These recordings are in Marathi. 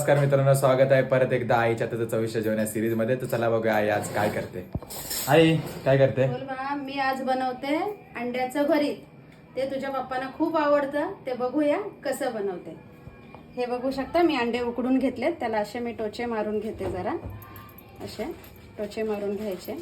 नमस्कार मित्रांनो स्वागत आहे परत एकदा आईच्या त्याचं चविष्ट जेवण या सिरीजमध्ये. तर चला बघूया आई आज काय करते. आई काय करते? बोल मी आज बनवते अंड्याचं भरीत. ते तुझ्या पप्पांना खूप आवडतं. ते बघूया कसं बनवते. हे बघू शकता मी अंडे उकडून घेतलेत. त्याला असे मी टोचे मारून घेते जरा. असे टोचे मारून घ्यायचे.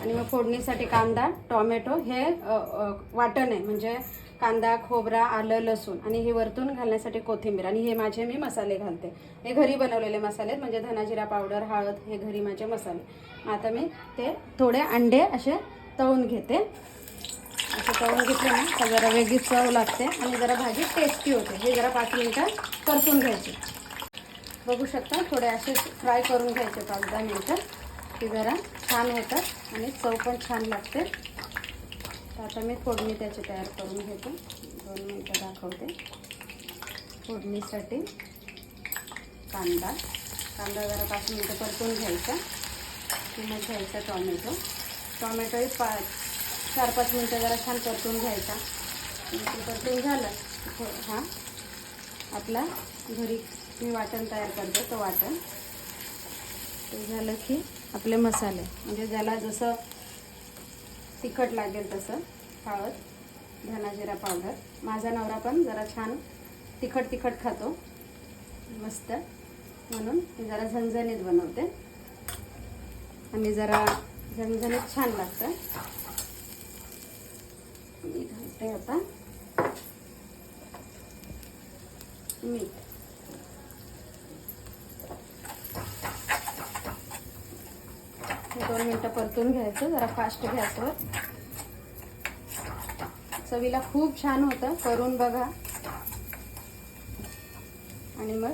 आणि मग फोडणीसाठी कांदा टोमॅटो हे अ, अ, वाटण आहे. म्हणजे कांदा खोबरा आलं लसूण आणि हे वरतून घालण्यासाठी कोथिंबीर आणि हे माझे मी मसाले घालते. हे घरी बनवलेले मसाले आहेत म्हणजे धनाजिरा पावडर हळद हे घरी माझे मसाले. आता मी ते थोडे अंडे असे तळून घेते. असे तळून घेतले ना तर जरा वेगळी चव लागते आणि जरा भाजी टेस्टी होते. हे जरा पाच मिनटं परतून घ्यायचे. बघू शकता थोडे असे फ्राय करून घ्यायचे पाच दहा मिनटं. की जरा छान होतात आणि चव पण छान लागते. तर आता मी फोडणी त्याची तयार करून घेते. दोन मिनटं दाखवते. फोडणीसाठी कांदा. कांदा जरा पाच मिनटं परतून घ्यायचा. की मग घ्यायचा टॉमॅटो. टॉमॅटोही पाच चार पाच मिनटं जरा छान परतून घ्यायचा. ते परतून झालं थो- हा आपला घरी मी वाटण तयार करते तो वाटण. ते झालं की आपले मसाले. म्हणजे ज्याला जसं तिखट लागेल तसं हळद धनाजिरा पावडर. माझा नवरा पण जरा छान तिखट तिखट खातो. मस्त. म्हणून मी जरा झणझणीत बनवते. आणि जरा झणझणीत छान लागतं. मी घालते आता. मीठ. दोन मिनटं परतून घ्यायचं जरा फास्ट गॅसवर चवीला खूप छान होतं करून बघा. आणि मग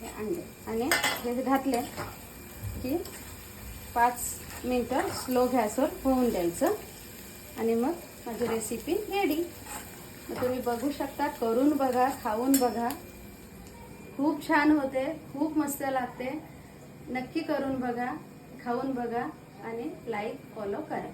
हे अंडे. आणि हे घातले की पाच मिनटं स्लो गॅसवर होऊन द्यायचं. आणि मग माझी रेसिपी रेडी मग तुम्ही बघू शकता करून बघा खाऊन बघा. खूप छान होते खूप मस्त लागते. नक्की करून बघा. खाऊन बघा आणि लाईक फॉलो करा.